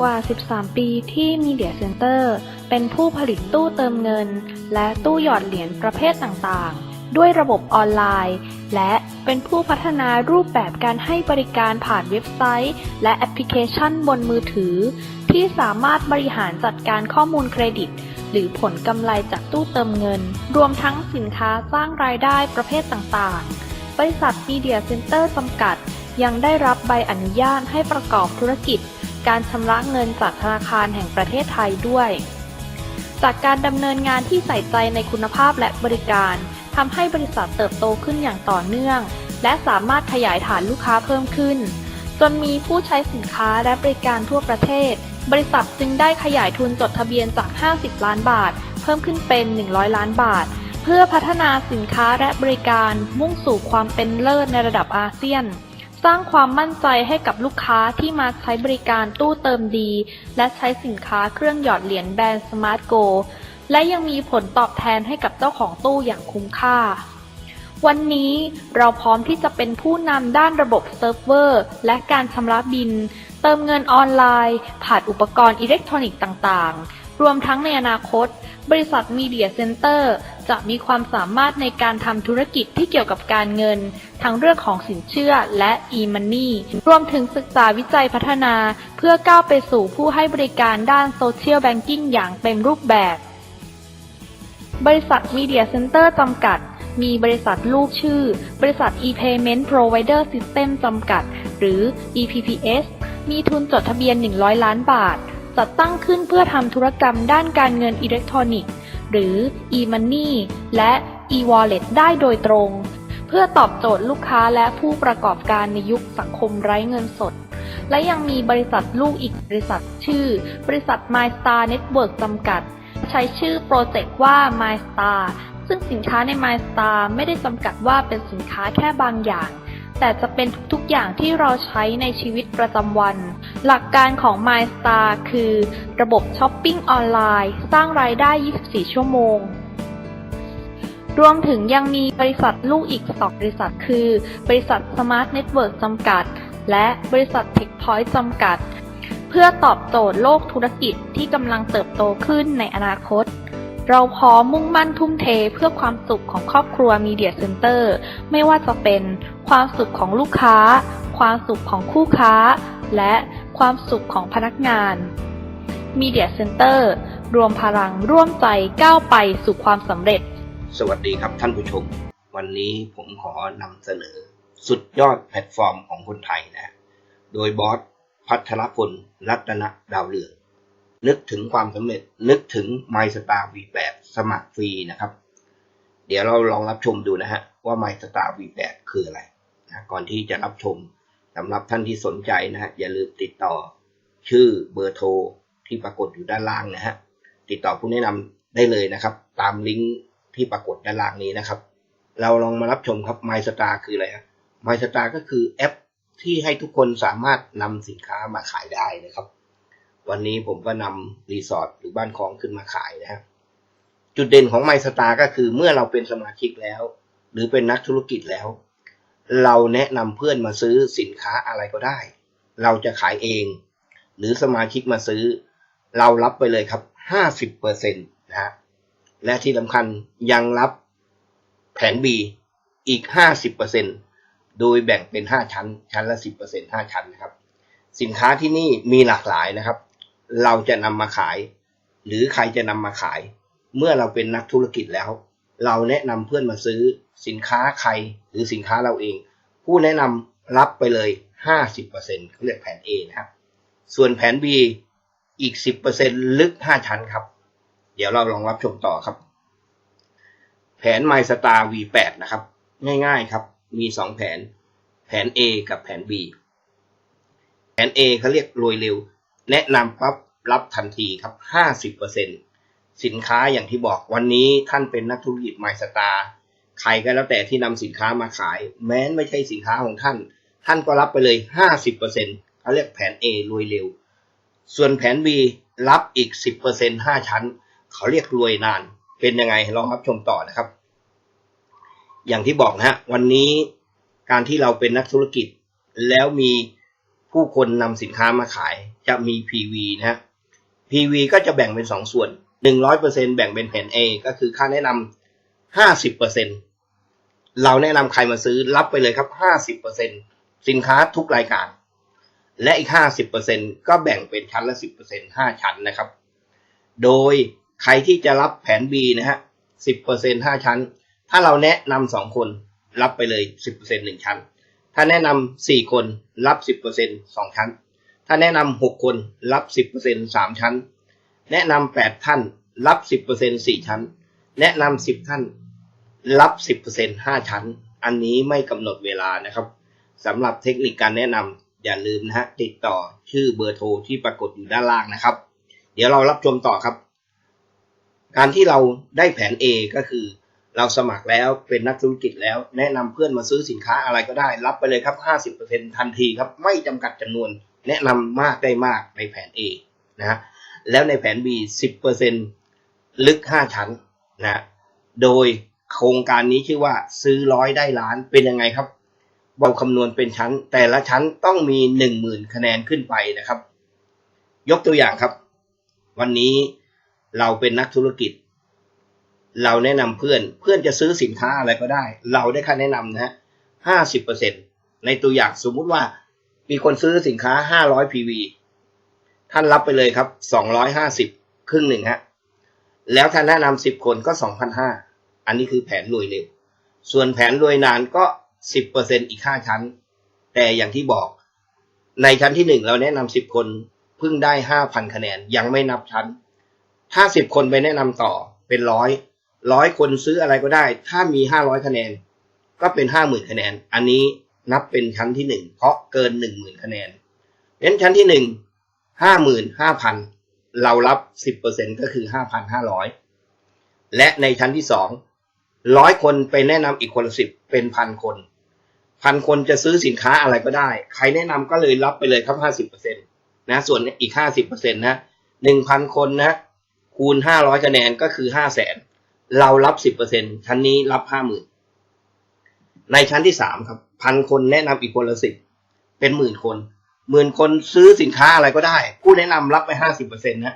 กว่า 13 ปีที่ Media Center เป็นผู้ผลิตตู้เติมเงิน และตู้หยอดเหรียญประเภทต่างๆ ด้วยระบบออนไลน์ และเป็นผู้พัฒนารูปแบบการให้บริการผ่านเว็บไซต์ และแอปพลิเคชันบนมือถือ ที่สามารถบริหารจัดการข้อมูลเครดิต หรือผลกำไรจากตู้เติมเงิน รวมทั้งสินค้าสร้างรายได้ประเภทต่างๆ บริษัท Media Center จำกัดยังได้รับใบอนุญาตให้ประกอบธุรกิจ การชำระเงินจากธนาคารแห่งประเทศไทยด้วย จากการดำเนินงานที่ใส่ใจในคุณภาพและบริการทำให้บริษัทเติบโตขึ้นอย่างต่อเนื่อง และสามารถขยายฐานลูกค้าเพิ่มขึ้น จนมีผู้ใช้สินค้าและบริการทั่วประเทศ บริษัทจึงได้ขยายทุนจดทะเบียนจาก 50 ล้านบาท เพิ่มขึ้นเป็น 100 ล้านบาท เพื่อพัฒนาสินค้าและบริการมุ่งสู่ความเป็นเลิศในระดับอาเซียน สร้างความมั่นใจให้กับลูกค้าที่มาใช้บริการตู้เติมดี และใช้สินค้าเครื่องหยอดเหรียญแบรนด์ Smart Go และยังมีผลตอบแทนให้กับเจ้าของตู้อย่างคุ้มค่า วันนี้เราพร้อมที่จะเป็นผู้นำด้านระบบเซิร์ฟเวอร์ และการชำระบิน เติมเงินออนไลน์ ผ่านอุปกรณ์อิเล็กทรอนิกส์ต่าง ๆ รวมทั้งในอนาคต บริษัท Media Center จะมีความสามารถในการทำธุรกิจที่เกี่ยวกับการเงิน ทั้งเรื่องของสินเชื่อและ e-money รวมถึงศึกษาวิจัยพัฒนา เพื่อก้าวไปสู่ผู้ให้บริการด้านโซเชียลแบงกิ้งอย่างเต็มรูปแบบ บริษัท Media Center จำกัด มีบริษัทลูกชื่อ บริษัท e-payment provider system จำกัด หรือ EPPS มีทุนจดทะเบียน 100 ล้านบาท จัดตั้งขึ้นเพื่อทำธุรกรรมด้านการเงินอิเล็กทรอนิกส์ หรือ e-money และ e-wallet ได้โดยตรง เพื่อตอบโจทย์ลูกค้าและผู้ประกอบการในยุคสังคมไร้เงินสด และยังมีบริษัทลูกอีกบริษัทชื่อ บริษัท MyStar Network จำกัด ใช้ชื่อโปรเจกต์ว่า MyStar ซึ่งสินค้าใน MyStar ไม่ได้จำกัดว่าเป็นสินค้าแค่บางอย่าง แต่จะเป็นทุกๆอย่างที่เราใช้ในชีวิตประจำวัน หลักการของ MyStar คือ ระบบช้อปปิ้งออนไลน์ สร้างรายได้ 24 ชั่วโมง รวมถึงยังมีบริษัทลูกอีก2บริษัทคือ บริษัท Smart Network จำกัด และบริษัท TechPoint จำกัด เพื่อตอบโจทย์โลกธุรกิจที่กำลังเติบโตขึ้นในอนาคตเราพร้อมมุ่งมั่นทุ่มเทเพื่อความสุขของครอบครัว Media Center ไม่ว่าจะเป็น ความสุขของลูกค้า ความสุขของคู่ค้า และความสุขของพนักงาน Media Center รวมพลังร่วมใจก้าวไปสู่ความสำเร็จ สวัสดีครับท่านผู้ชม วันนี้ผมขอนำเสนอ สุดยอดแพลตฟอร์มของคนไทยนะ โดยบอสพัทรพลรัตนดาวเรือง นึกถึงความสำเร็จนึกถึง MyStar V8 สมัครฟรีนะครับ เดี๋ยวเราลองรับชมดูนะฮะว่า MyStar V8 คืออะไร นะก่อนที่จะรับชมสำหรับท่านที่สนใจนะฮะอย่าลืมติดต่อชื่อเบอร์โทรที่ปรากฏอยู่ด้านล่างนะฮะติดต่อผู้แนะนำได้เลยนะครับ ตามลิงก์ที่ปรากฏด้านล่างนี้นะครับ เราลองมารับชมครับ MyStar คืออะไรครับ MyStar ก็คือแอปที่ให้ทุกคนสามารถนำสินค้ามาขายได้นะครับ วันนี้ผมก็นำรีสอร์ทหรือบ้านคลองขึ้นมาขายนะครับจุดเด่นของ MyStar ก็คือเมื่อเราเป็นสมาชิกแล้ว หรือเป็นนักธุรกิจแล้ว เราแนะนำเพื่อนมาซื้อสินค้าอะไรก็ได้ เราจะขายเอง หรือสมาชิกมาซื้อ เรารับไปเลยครับ 50%นะฮะและที่สำคัญยังรับแผน B อีก 50%โดยแบ่งเป็น 5 ชั้น ชั้นละ 10% 5 ชั้นนะครับ สินค้าที่นี่มีหลากหลายนะครับ เราจะนำมาขาย หรือใครจะนำมาขาย เมื่อเราเป็นนักธุรกิจแล้ว เราแนะนำเพื่อนมาซื้อ สินค้าใครหรือสินค้าเราเอง ผู้แนะนำรับไปเลย 50%เขาเรียกแผน A นะครับ ส่วนแผน B อีก 10%ลึก 5 ชั้นครับ เดี๋ยวเราลองรับชมต่อครับ แผน MyStar V8 นะครับ ง่ายๆครับ มี 2 แผน แผน A กับแผน B แผน A เขาเรียกรวยเร็ว แนะนำปั๊บรับทันทีครับ 50%สินค้าอย่างที่บอกวันนี้ท่านเป็นนักธุรกิจ MyStar ใครก็แล้วแต่ที่นำสินค้ามาขาย แม้นไม่ใช่สินค้าของท่าน ท่านก็รับไปเลย 50%เขาเรียกแผน A รวยเร็ว ส่วนแผน B รับอีก 10% 5 ชั้น เขาเรียกรวยนาน เป็นยังไงลองรับชมต่อนะครับ อย่างที่บอกนะฮะวันนี้การที่เราเป็นนักธุรกิจ แล้วมีผู้คนนำสินค้ามาขาย จะมี PV นะฮะ PV ก็จะแบ่งเป็นสองส่วน 100%แบ่งเป็นแผน A ก็คือค่าแนะนำ ห้าสิบเปอร์เซ็นตเราแนะนำใครมาซื้อรับไปเลยครับห้าสิบเปอร์เซ็นสินค้าทุกรายการ และอีกห้าสิบเปอร์เซ็นก็แบ่งเป็นชั้นละสิบเปอร์เซ็นห้าชั้นนะครับ โดยใครที่จะรับแผน B นะฮะสิบเปอร์เซ็นห้าชั้น ถ้าเราแนะนำสองคนรับไปเลยสิบเปอร์เซ็นหนึ่งชั้น ถ้าแนะนำสี่คนรับสิบเปอร์เซ็นสองชั้น ถ้าแนะนำหกคนรับสิบเปอร์เซ็นสามชั้น แนะนำแปดท่านรับสิบเปอร์เซ็นสี่ชั้น แนะนำสิบท่าน รับ 10% 5 ชั้น อันนี้ไม่กำหนดเวลานะครับสำหรับเทคนิคการแนะนำอย่าลืมนะฮะติดต่อชื่อเบอร์โทรที่ปรากฏอยู่ด้านล่างนะครับ เดี๋ยวเรารับชมต่อครับ การที่เราได้แผน A ก็คือ เราสมัครแล้วเป็นนักธุรกิจแล้ว แนะนำเพื่อนมาซื้อสินค้าอะไรก็ได้ รับไปเลยครับ 50%ทันทีครับ ไม่จำกัดจำนวน แนะนำมากได้มากในแผน A นะฮะแล้วในแผน B 10%ลึก 5 ชั้นนะ โดย โครงการนี้ชื่อว่าซื้อร้อยได้ล้านเป็นยังไงครับเราคำนวณเป็นชั้น แต่ละชั้นต้องมี10,000คะแนนขึ้นไปนะครับ ยกตัวอย่างครับ วันนี้เราเป็นนักธุรกิจ เราแนะนำเพื่อนเพื่อนจะซื้อสินค้าอะไรก็ได้ เราได้ค่าแนะนำนะฮะห้าสิบเปอร์เซ็นในตัวอย่างสมมุติว่ามีคนซื้อสินค้าห้าร้อย PV ท่านรับไปเลยครับสองร้อยห้าสิบครึ่งหนึ่งฮะแล้วท่านแนะนำสิบคนก็สองพันห้า อันนี้คือแผนรวยเร็ว ส่วนแผนรวยนานก็สิบเปอร์เซ็นอีกห้าชั้น แต่อย่างที่บอก ในชั้นที่หนึ่งเราแนะนำสิบคนเพิ่งได้ห้าพันคะแนนยังไม่นับชั้น ถ้าสิบคนไปแนะนำต่อเป็นร้อยร้อยคนซื้ออะไรก็ได้ ถ้ามีห้าร้อยคะแนน ก็เป็นห้าหมื่นคะแนน อันนี้นับเป็นชั้นที่หนึ่งเพราะเกินหนึ่งหมื่นคะแนนเน้นชั้นที่หนึ่งห้าหมื่นห้าพันเรารับสิบเปอร์เซ็นก็คือห้าพันห้าร้อยและในชั้นที่สอง ร้อยคนไปแนะนำอีกคนละสิบเป็นพันคนพันคนจะซื้อสินค้าอะไรก็ได้ ใครแนะนำก็เลยรับไปเลยครับห้าสิบเปอร์เซ็นตนะส่วนอีกห้าสิบเปอร์เซ็นต์นะหนึ่งพันคนนะคูณห้าร้อยคะแนนก็คือห้าแสนเรารับสิบเปอร์เซ็นชั้นนี้รับห้าหมื่นในชั้นที่สามครับพันคนแนะนำอีกคนละสิบเป็นหมื่นคนหมื่นคนซื้อสินค้าอะไรก็ได้ ผู้แนะนำรับไปห้าสิบเปอร์เซ็นต์นะ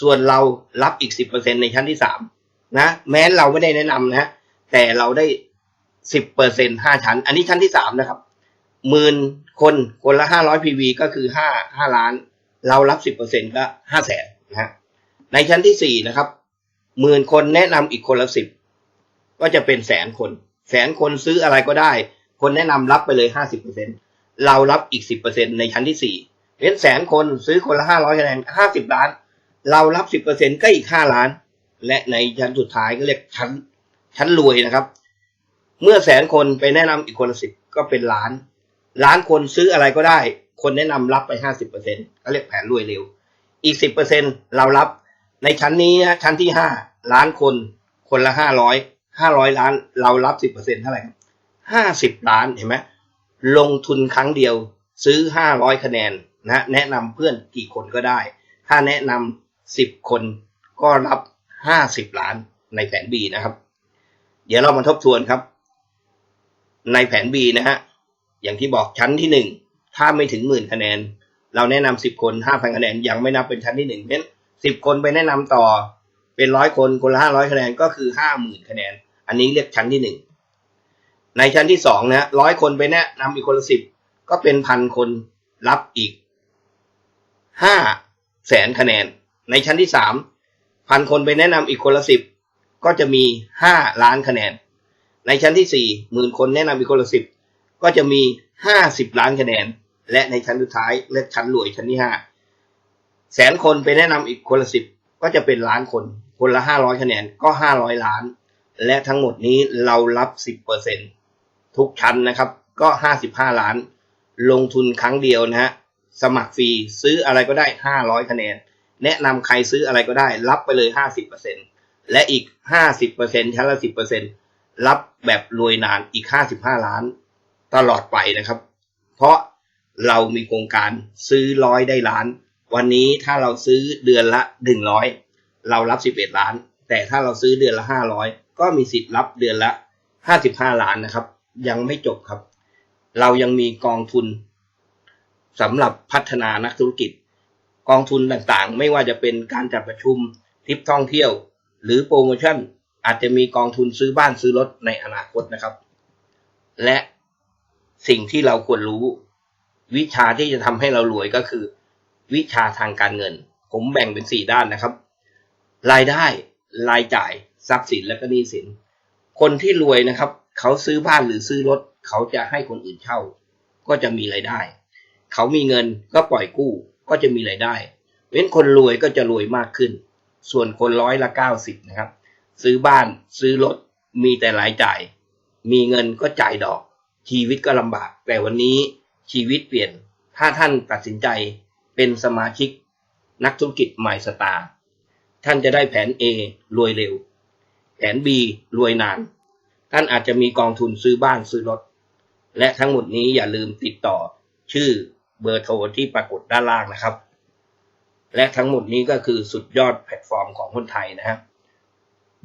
ส่วนเรารับอีกสิบเปอร์เซ็นในชั้นที่สามนะแม้เราไม่ได้แนะนำนะ แต่เราได้สิบเปอร์เซ็นห้าชั้น อันนี้ชั้นที่สามนะครับหมื่นคนคนละห้าร้อยพีวีก็คือห้าห้าล้าน เรารับสิบเปอร์เซ็นก็ห้าแสนนะฮะในชั้นที่สี่นะครับหมื่นคนแนะนำอีกคนละสิบก็จะเป็นแสนคน แสนคนซื้ออะไรก็ได้ คนแนะนำรับไปเลยห้าสิบเปอร์เซ็นเรารับอีกสิบเปอร์เซ็นในชั้นที่สี่เป็นแสนคนซื้อคนละห้าร้อยคะแนนห้าสิบล้าน เรารับสิบเปอร์เซ็นก็อีกห้าล้าน และในชั้นสุดท้ายก็เรียกชั้น ชั้นรวยนะครับ เมื่อแสนคนไปแนะนำอีกคนละสิบก็เป็นล้าน ล้านคนซื้ออะไรก็ได้ คนแนะนำรับไปห้าสิบเปอร์เซ็นก็เรียกแผนรวยเร็ว อีกสิบเปอร์เซ็นเรารับ ในชั้นนี้นะชั้นที่ห้าล้านคน คนละห้าร้อยห้าร้อยล้านเรารับสิบเปอร์เซ็นเท่าไหร่ห้าสิบล้านเห็นไหมลงทุนครั้งเดียวซื้อห้าร้อยคะแนนนะแนะนำเพื่อนกี่คนก็ได้ ถ้าแนะนำสิบคนก็รับห้าสิบล้านในแผน B นะครับ เดี๋ยวเรามาทบทวนครับ ในแผน B นะฮะ อย่างที่บอกชั้นที่หนึ่งถ้าไม่ถึงหมื่นคะแนน เราแนะนำสิบคนห้าพันคะแนน ยังไม่นับเป็นชั้นที่หนึ่งเพราะฉะนั้นสิบคนไปแนะนำต่อ เป็นร้อยคนคนละห้าร้อยคะแนนก็คือห้าหมื่นคะแนน อันนี้เรียกชั้นที่หนึ่งในชั้นที่สองนะร้อยคนไปแนะนำอีกคนละสิบก็เป็นพันคนรับอีกห้าแสนคะแนน ในชั้นที่สามพันคนไปแนะนำอีกคนละสิบ ก็จะมี 5 ล้านคะแนน ในชั้นที่หมื่นคนแนะนำอีกคนละสิบก็จะมี 50 ล้านคะแนน และในชั้นสุดท้ายและชั้นรวยชั้นที่ 5 แสนคนไปแนะนำอีกคนละสิบก็จะเป็นล้านคน คนละ 500 คะแนนก็ 500 ล้าน และทั้งหมดนี้เรารับ 10%ทุกชั้นนะครับ ก็ 55 ล้าน ลงทุนครั้งเดียวนะฮะ สมัครฟรีซื้ออะไรก็ได้ 500 คะแนน แนะนำใครซื้ออะไรก็ได้ รับไปเลย 50% และอีกห้าสิบเปอร์เซ็นชั้นละสิบเปอร์เซ็นรับแบบรวยนานอีกห้าสิบห้าล้าน ตลอดไปนะครับ เพราะเรามีโครงการซื้อร้อยได้ล้าน วันนี้ถ้าเราซื้อเดือนละหนึ่งร้อยเรารับสิบเอ็ดล้าน แต่ถ้าเราซื้อเดือนละห้าร้อยก็มีสิทธิ์รับเดือนละห้าสิบห้าล้านนะครับ ยังไม่จบครับ เรายังมีกองทุนสำหรับพัฒนานักธุรกิจ กองทุนต่างๆ ไม่ว่าจะเป็นการจัดประชุมทริปท่องเที่ยว หรือโปรโมชั่นอาจจะมีกองทุนซื้อบ้านซื้อรถในอนาคตนะครับ และสิ่งที่เราควรรู้ วิชาที่จะทำให้เรารวยก็คือ วิชาทางการเงิน ผมแบ่งเป็นสี่ด้านนะครับ รายได้รายจ่ายทรัพย์สินและก็หนี้สิน คนที่รวยนะครับ เขาซื้อบ้านหรือซื้อรถ เขาจะให้คนอื่นเช่า ก็จะมีรายได้ เขามีเงินก็ปล่อยกู้ก็จะมีรายได้เว้นคนรวยก็จะรวยมากขึ้น ส่วนคนร้อยละเก้าสิบนะครับ ซื้อบ้านซื้อรถมีแต่รายจ่าย มีเงินก็จ่ายดอก ชีวิตก็ลำบาก แต่วันนี้ชีวิตเปลี่ยนถ้าท่านตัดสินใจเป็นสมาชิกนักธุรกิจใหม่สตาร์ท่านจะได้แผน A รวยเร็ว แผน B รวยนาน ท่านอาจจะมีกองทุนซื้อบ้านซื้อรถ และทั้งหมดนี้อย่าลืมติดต่อชื่อเบอร์โทรที่ปรากฏด้านล่างนะครับ และทั้งหมดนี้ก็คือสุดยอดแพลตฟอร์มของคนไทยนะครับ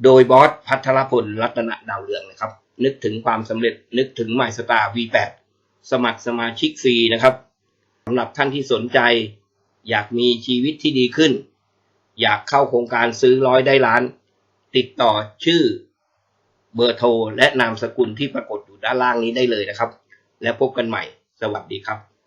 โดยบอสพัทรพลรัตนดาวเรืองนะครับ นึกถึงความสำเร็จนึกถึง My Star V8 สมัครสมาชิกฟรีนะครับสำหรับท่านที่สนใจ อยากมีชีวิตที่ดีขึ้น อยากเข้าโครงการซื้อร้อยได้ล้าน ติดต่อชื่อเบอร์โทรและนามสกุลที่ปรากฏอยู่ด้านล่างนี้ได้เลยนะครับ แล้วพบกันใหม่ สวัสดีครับ